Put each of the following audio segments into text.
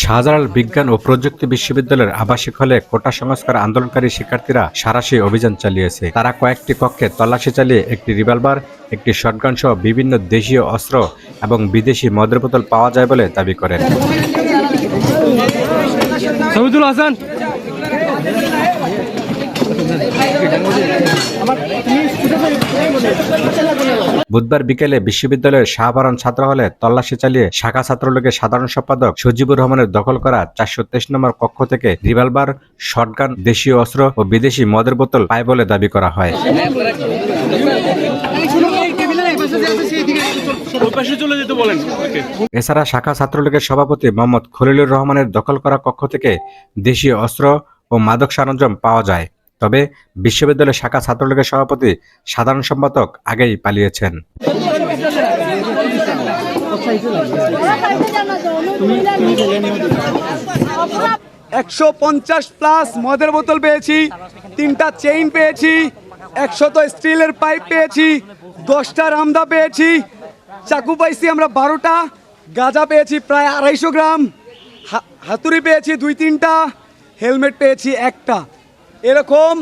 শাহজালাল বিজ্ঞান ও প্রযুক্তি বিশ্ববিদ্যালয়ের আবাসিক হলে কোটা সংস্কার আন্দোলনকারী শিক্ষার্থীরা সারাশি অভিযান চালিয়েছে। তারা কয়েকটি কক্ষে তল্লাশি চালিয়ে একটি রিভলভার একটি শটগান সহ বিভিন্ন দেশীয় অস্ত্র এবং বিদেশি মদের বোতল পাওয়া যায় বলে দাবি করেন। হাসান। বুধবার বিকেলে বিশ্ববিদ্যালয়ের শাহবারণ ছাত্র হলে তল্লাশি চালিয়ে শাখা ছাত্রলীগের সাধারণ সম্পাদক সজিবুর রহমানের দখল করা চারশো তেইশ নম্বর কক্ষ থেকে রিভলভার, শটগান, দেশীয় অস্ত্র ও বিদেশি মদের বোতল পায় বলে দাবি করা হয়। এছাড়া শাখা ছাত্রলীগের সভাপতি মোহাম্মদ খলিলুর রহমানের দখল করা কক্ষ থেকে দেশীয় অস্ত্র ও মাদক সরঞ্জাম পাওয়া যায়। তবে বিশ্ববিদ্যালয় শাখা ছাত্রলীগের সভাপতি সাধারণ সম্পাদক আগেই পালিয়েছেন। একশো পঞ্চাশ প্লাস মদের বোতল পেয়েছি, তিনটা চেইন পেয়েছি, একশত স্টিলের পাইপ পেয়েছি, দশটা রামদা পেয়েছি, চাকু পাইছি আমরা বারোটা, গাঁজা পেয়েছি প্রায় আড়াইশো গ্রাম হাতুড়ি পেয়েছি দুই তিনটা, হেলমেট পেয়েছি একটা। এরকম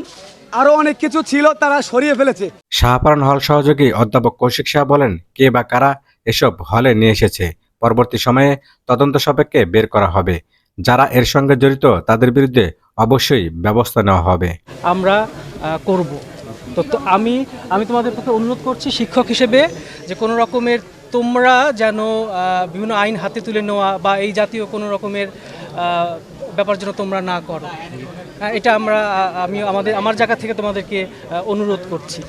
আরও অনেক কিছু ছিল তারা সরিয়ে ফেলেছে। শাহপারণ হল সহযোগী অধ্যাপক কৌশিক শাহ বলেন কে বা কারা এসব হলে নিয়ে এসেছে? পরবর্তী সময়ে তদন্ত সাপেক্ষে বের করা হবে। যারা এর সঙ্গে জড়িত তাদের বিরুদ্ধে অবশ্যই ব্যবস্থা নেওয়া হবে। আমরা করব। তো আমি আমি তোমাদের পক্ষে অনুরোধ করছি শিক্ষক হিসেবে যে কোনো রকমের তোমরা যেন বিভিন্ন আইন হাতে তুলে নেওয়া বা এই জাতীয় কোনো রকমের ব্যাপার যেন তোমরা না করো। এটা আমরা আমি আমাদের আমার জায়গা থেকে তোমাদেরকে অনুরোধ করছি।